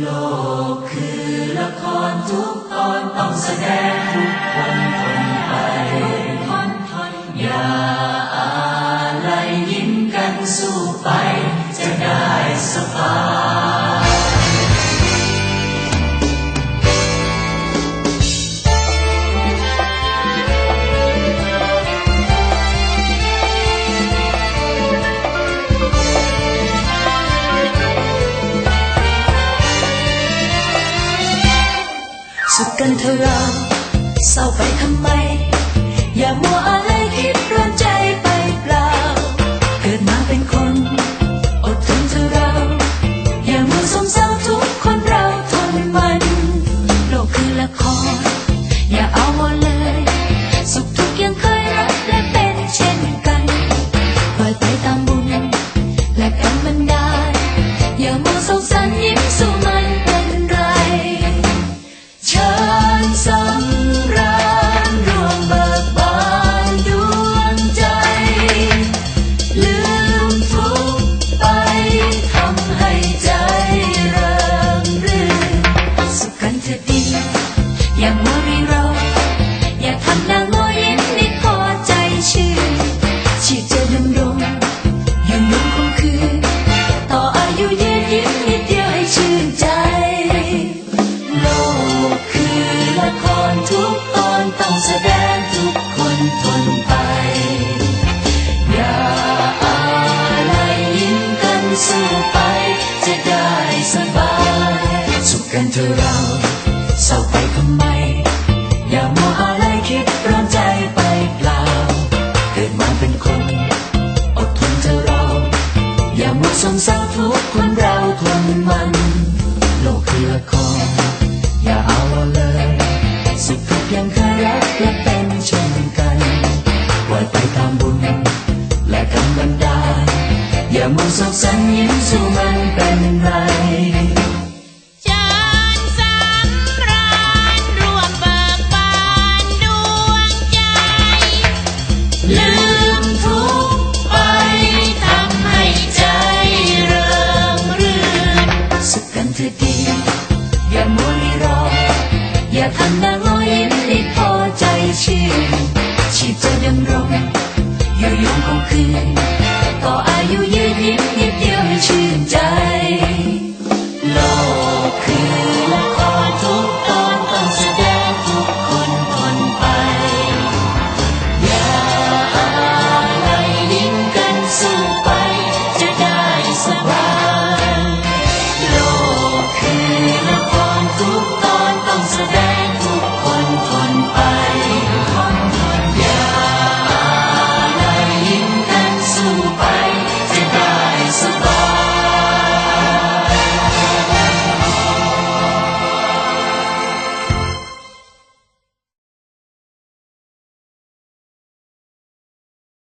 โลกคือละครทุกตอนต้องแสดงทุกคนทนไปคทนอย่าอะไรยิ้มกันสู้ไป จะได้สบาย สุขกันเธอเราเศร้าไปทำไม ต้องแสดงทุกคนทนไป อย่าอะไรยิ้มกันสู้ไป จะได้สบาย สุขกันเธอเราเศร้าไปทำไม จากมัมสุขสันยิ้มสู่มันเป็นไรลืมทุกไปทำให้ใจเริงรื่นสุขกันเถิดอย่ามัวรอ อย่าทำหน้ามใพอใจชื่ชีพจะดำรงอยู่ยงคงคืน 爱有隐隐的跳起心悸。